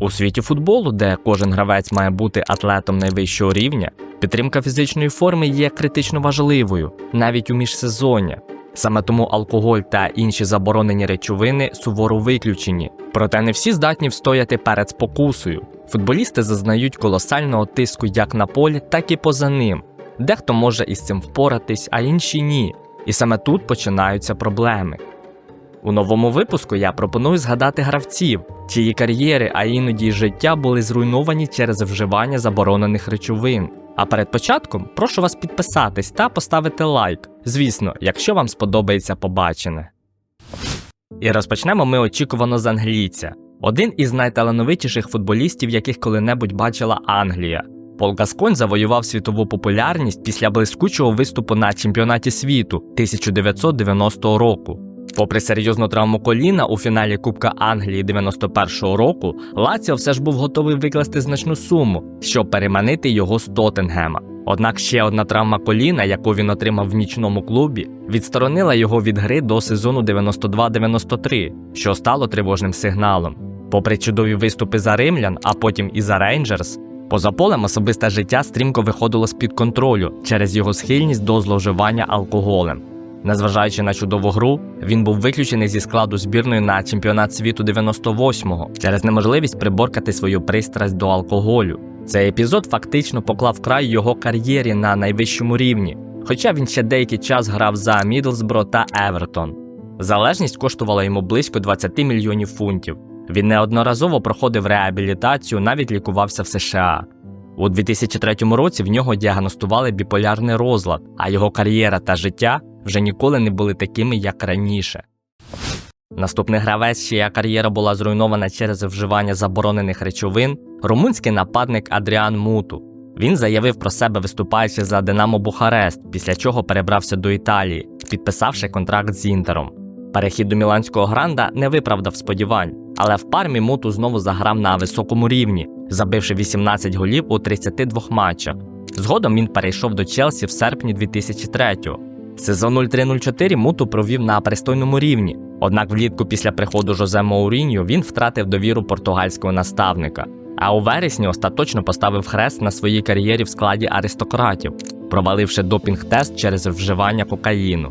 У світі футболу, де кожен гравець має бути атлетом найвищого рівня, підтримка фізичної форми є критично важливою, навіть у міжсезоння. Саме тому алкоголь та інші заборонені речовини суворо виключені. Проте не всі здатні встояти перед спокусою. Футболісти зазнають колосального тиску як на полі, так і поза ним. Дехто може із цим впоратись, а інші ні. І саме тут починаються проблеми. У новому випуску я пропоную згадати гравців, чиї кар'єри, а іноді й життя були зруйновані через вживання заборонених речовин. А перед початком прошу вас підписатись та поставити лайк, звісно, якщо вам сподобається побачене. І розпочнемо ми очікувано з англійця, один із найталановитіших футболістів, яких коли-небудь бачила Англія. Пол Гасконь завоював світову популярність після блискучого виступу на чемпіонаті світу 1990 року. Попри серйозну травму коліна у фіналі Кубка Англії 91-го року, Лаціо все ж був готовий викласти значну суму, щоб переманити його з Тоттенгема. Однак ще одна травма коліна, яку він отримав в нічному клубі, відсторонила його від гри до сезону 92-93, що стало тривожним сигналом. Попри чудові виступи за римлян, а потім і за Рейнджерс, поза полем особисте життя стрімко виходило з-під контролю через його схильність до зловживання алкоголем. Незважаючи на чудову гру, він був виключений зі складу збірної на чемпіонат світу 98-го через неможливість приборкати свою пристрасть до алкоголю. Цей епізод фактично поклав край його кар'єрі на найвищому рівні, хоча він ще деякий час грав за Мідлсбро та Евертон. Залежність коштувала йому близько 20 мільйонів фунтів. Він неодноразово проходив реабілітацію, навіть лікувався в США. У 2003 році в нього діагностували біполярний розлад, а його кар'єра та життя вже ніколи не були такими, як раніше. Наступний гравець, чия кар'єра була зруйнована через вживання заборонених речовин, румунський нападник Адріан Муту. Він заявив про себе виступаючи за Динамо Бухарест, після чого перебрався до Італії, підписавши контракт з Інтером. Перехід до Міланського гранда не виправдав сподівань, але в пармі Муту знову заграв на високому рівні, забивши 18 голів у 32 матчах. Згодом він перейшов до Челсі в серпні 2003-го. Сезон 03-04 Муту провів на пристойному рівні. Однак влітку після приходу Жозе Моуріньо він втратив довіру португальського наставника. А у вересні остаточно поставив хрест на своїй кар'єрі в складі аристократів, проваливши допінг-тест через вживання кокаїну.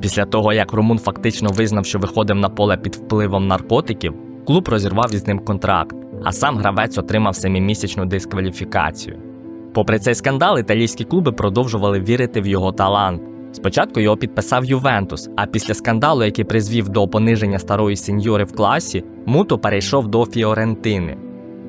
Після того, як Румун фактично визнав, що виходив на поле під впливом наркотиків, клуб розірвав із ним контракт, а сам гравець отримав семимісячну дискваліфікацію. Попри цей скандал, італійські клуби продовжували вірити в його талант. Спочатку його підписав Ювентус, а після скандалу, який призвів до пониження старої сеньори в класі, Муто перейшов до Фіорентини.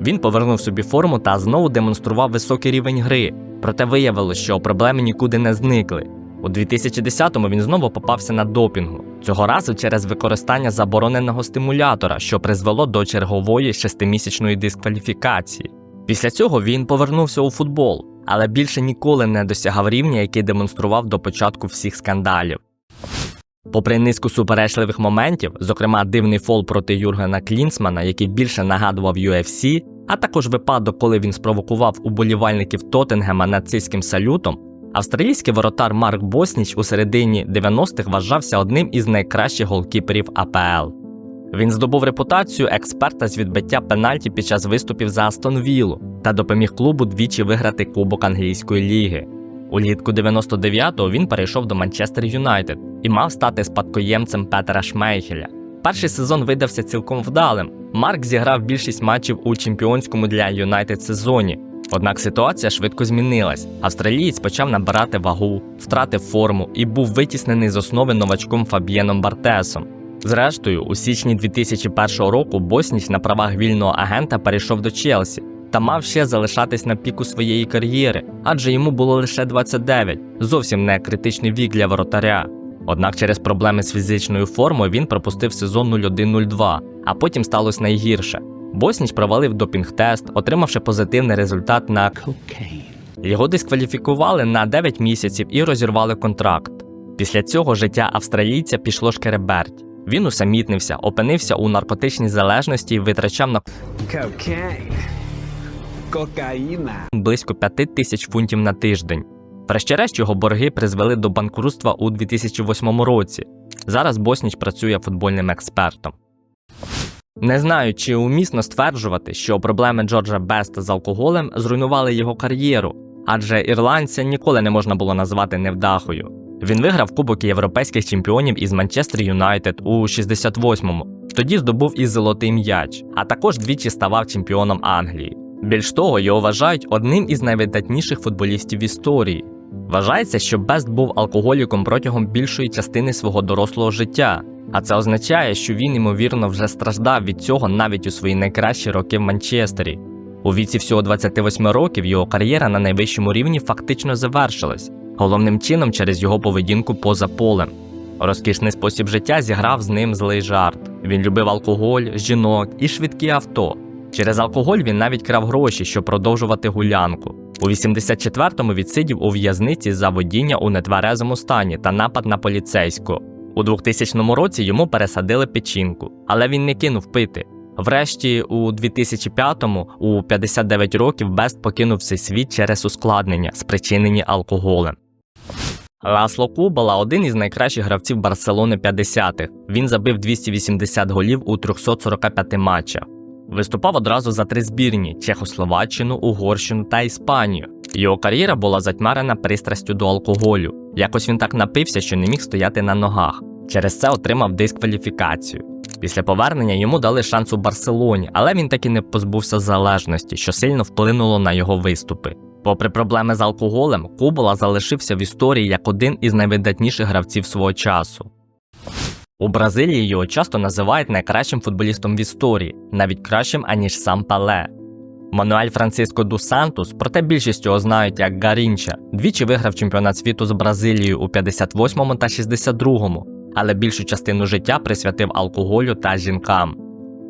Він повернув собі форму та знову демонстрував високий рівень гри, проте виявилось, що проблеми нікуди не зникли. У 2010-му він знову попався на допінгу, цього разу через використання забороненого стимулятора, що призвело до чергової шестимісячної дискваліфікації. Після цього він повернувся у футбол, але більше ніколи не досягав рівня, який демонстрував до початку всіх скандалів. Попри низку суперечливих моментів, зокрема дивний фол проти Юргена Клінсмана, який більше нагадував UFC, а також випадок, коли він спровокував уболівальників Тоттенгема нацистським салютом, австралійський воротар Марк Босніч у середині 90-х вважався одним із найкращих голкіперів АПЛ. Він здобув репутацію експерта з відбиття пенальті під час виступів за Астон Віллу та допоміг клубу двічі виграти Кубок англійської ліги. Улітку 99-го він перейшов до Манчестер Юнайтед і мав стати спадкоємцем Петера Шмейхеля. Перший сезон видався цілком вдалим. Марк зіграв більшість матчів у чемпіонському для Юнайтед сезоні. Однак ситуація швидко змінилась. Австралієць почав набирати вагу, втратив форму і був витіснений з основи новачком Фаб'єном Бартесом. Зрештою, у січні 2001 року Босніч на правах вільного агента перейшов до Челсі та мав ще залишатись на піку своєї кар'єри, адже йому було лише 29, зовсім не критичний вік для воротаря. Однак через проблеми з фізичною формою він пропустив сезон 01-02, а потім сталося найгірше. Босніч провалив допінг-тест, отримавши позитивний результат на його дискваліфікували на 9 місяців і розірвали контракт. Після цього життя австралійця пішло шкереберть. Він усамітнився, опинився у наркотичній залежності і витрачав на Кокаїна. близько 5 тисяч фунтів на тиждень. Врешті-решт його борги призвели до банкрутства у 2008 році. Зараз Босніч працює футбольним експертом. Не знаю, чи умісно стверджувати, що проблеми Джорджа Беста з алкоголем зруйнували його кар'єру, адже ірландця ніколи не можна було назвати невдахою. Він виграв Кубок європейських чемпіонів із Манчестер Юнайтед у 68-му. Тоді здобув і золотий м'яч, а також двічі ставав чемпіоном Англії. Більш того, його вважають одним із найвидатніших футболістів в історії. Вважається, що Бест був алкоголіком протягом більшої частини свого дорослого життя, а це означає, що він ймовірно вже страждав від цього навіть у свої найкращі роки в Манчестері. У віці всього 28 років його кар'єра на найвищому рівні фактично завершилась, головним чином через його поведінку поза полем. Розкішний спосіб життя зіграв з ним злий жарт. Він любив алкоголь, жінок і швидкі авто. Через алкоголь він навіть крав гроші, щоб продовжувати гулянку. У 84-му відсидів у в'язниці за водіння у нетверезому стані та напад на поліцейського. У 2000 році йому пересадили печінку, але він не кинув пити. Врешті, у 2005-му, у 59 років, Бест покинув цей світ через ускладнення, спричинені алкоголем. Ласло Кубала один із найкращих гравців Барселони 50-х. Він забив 280 голів у 345 матчах. Виступав одразу за три збірні: Чехословаччину, Угорщину та Іспанію. Його кар'єра була затьмарена пристрастю до алкоголю. Якось він так напився, що не міг стояти на ногах. Через це отримав дискваліфікацію. Після повернення йому дали шанс у Барселоні, але він таки не позбувся залежності, що сильно вплинуло на його виступи. Попри проблеми з алкоголем, Кубола залишився в історії як один із найвидатніших гравців свого часу. У Бразилії його часто називають найкращим футболістом в історії, навіть кращим аніж сам Пеле. Мануель Франциско ду Сантус, проте більшість його знають як Гарінча, двічі виграв чемпіонат світу з Бразилією у 58-му та 62-му, але більшу частину життя присвятив алкоголю та жінкам.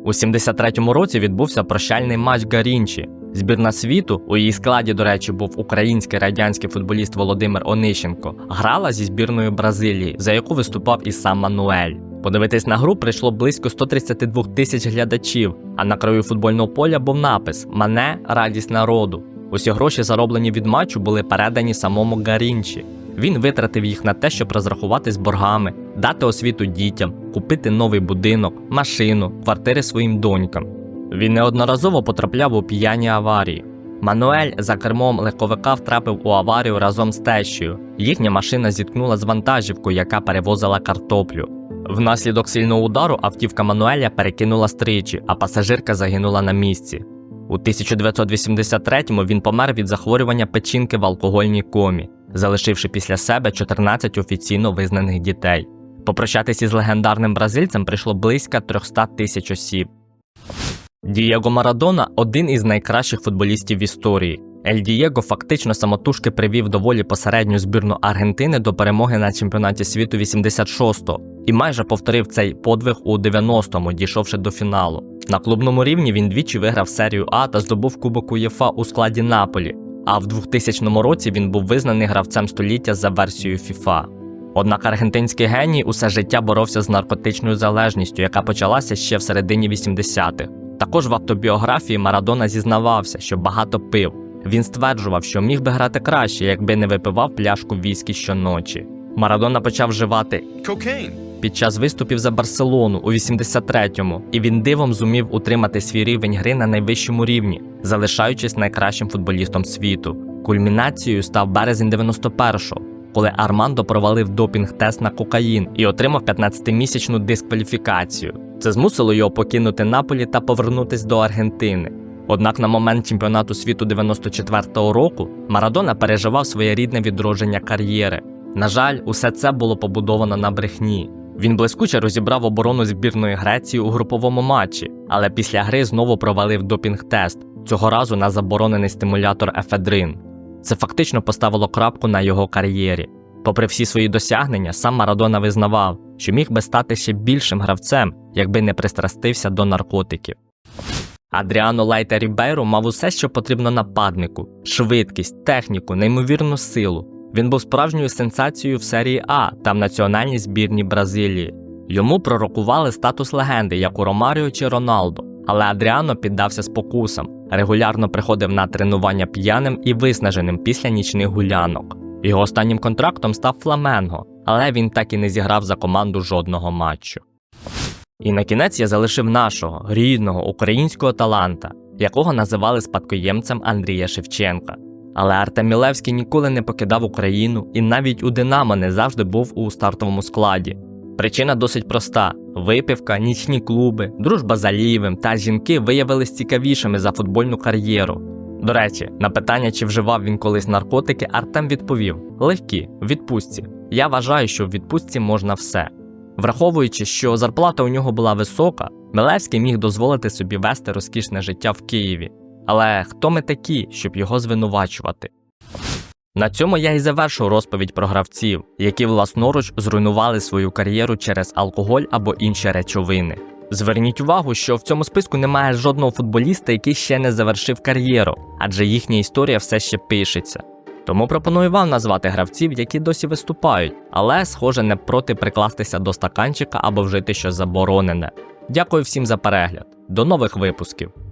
У 73-му році відбувся прощальний матч Гарінчі. Збірна світу, у її складі, до речі, був український радянський футболіст Володимир Онищенко, грала зі збірною Бразилії, за яку виступав і сам Мануель. Подивитись на гру прийшло близько 132 тисяч глядачів, а на краю футбольного поля був напис Мане радість народу. Усі гроші, зароблені від матчу, були передані самому Гарінчі. Він витратив їх на те, щоб розрахувати з боргами, дати освіту дітям, купити новий будинок, машину, квартири своїм донькам. Він неодноразово потрапляв у п'яні аварії. Мануель за кермом легковика втрапив у аварію разом з тещею. Їхня машина зіткнула з вантажівкою, яка перевозила картоплю. Внаслідок сильного удару автівка Мануеля перекинула стрічі, а пасажирка загинула на місці. У 1983-му він помер від захворювання печінки в алкогольній комі, залишивши після себе 14 офіційно визнаних дітей. Попрощатися із легендарним бразильцем прийшло близько 300 тисяч осіб. Дієго Марадона один із найкращих футболістів в історії. Ель Дієго фактично самотужки привів доволі посередню збірну Аргентини до перемоги на чемпіонаті світу 86-го і майже повторив цей подвиг у 90-му, дійшовши до фіналу. На клубному рівні він двічі виграв серію А та здобув Кубок УЄФА у складі Наполі. А в 2000 році він був визнаний гравцем століття за версією FIFA. Однак аргентинський геній усе життя боровся з наркотичною залежністю, яка почалася ще в середині 80-х. Також в автобіографії Марадона зізнавався, що багато пив. Він стверджував, що міг би грати краще, якби не випивав пляшку віскі щоночі. Марадона почав вживати Cocaine. під час виступів за Барселону у 83-му, і він дивом зумів утримати свій рівень гри на найвищому рівні, залишаючись найкращим футболістом світу. Кульмінацією став березень 91-го, коли Армандо провалив допінг-тест на кокаїн і отримав 15-місячну дискваліфікацію. Це змусило його покинути Наполі та повернутись до Аргентини. Однак на момент чемпіонату світу 94-го року Марадона переживав своєрідне відродження кар'єри. На жаль, усе це було побудовано на брехні. Він блискуче розібрав оборону збірної Греції у груповому матчі, але після гри знову провалив допінг-тест, цього разу на заборонений стимулятор ефедрин. Це фактично поставило крапку на його кар'єрі. Попри всі свої досягнення, сам Марадона визнавав, що міг би стати ще більшим гравцем, якби не пристрастився до наркотиків. Адріано Лайта Рібейро мав усе, що потрібно нападнику: швидкість, техніку, неймовірну силу. Він був справжньою сенсацією в серії А та в національній збірні Бразилії. Йому пророкували статус легенди, як у Ромаріо чи Роналдо, але Адріано піддався спокусам, регулярно приходив на тренування п'яним і виснаженим після нічних гулянок. Його останнім контрактом став Фламенго, але він так і не зіграв за команду жодного матчу. І на кінець я залишив нашого рідного українського таланта, якого називали спадкоємцем Андрія Шевченка. Але Артем Мілевський ніколи не покидав Україну і навіть у Динамо не завжди був у стартовому складі. Причина досить проста: випивка, нічні клуби, дружба з Алієвим та жінки виявились цікавішими за футбольну кар'єру. До речі, на питання, чи вживав він колись наркотики, Артем відповів: легкі, в відпустці. Я вважаю, що в відпустці можна все. Враховуючи, що зарплата у нього була висока, Милевський міг дозволити собі вести розкішне життя в Києві. Але хто ми такі, щоб його звинувачувати? На цьому я і завершу розповідь про гравців, які власноруч зруйнували свою кар'єру через алкоголь або інші речовини. Зверніть увагу, що в цьому списку немає жодного футболіста, який ще не завершив кар'єру, адже їхня історія все ще пишеться. Тому пропоную вам назвати гравців, які досі виступають, але, схоже, не проти прикластися до стаканчика або вжити щось заборонене. Дякую всім за перегляд. До нових випусків!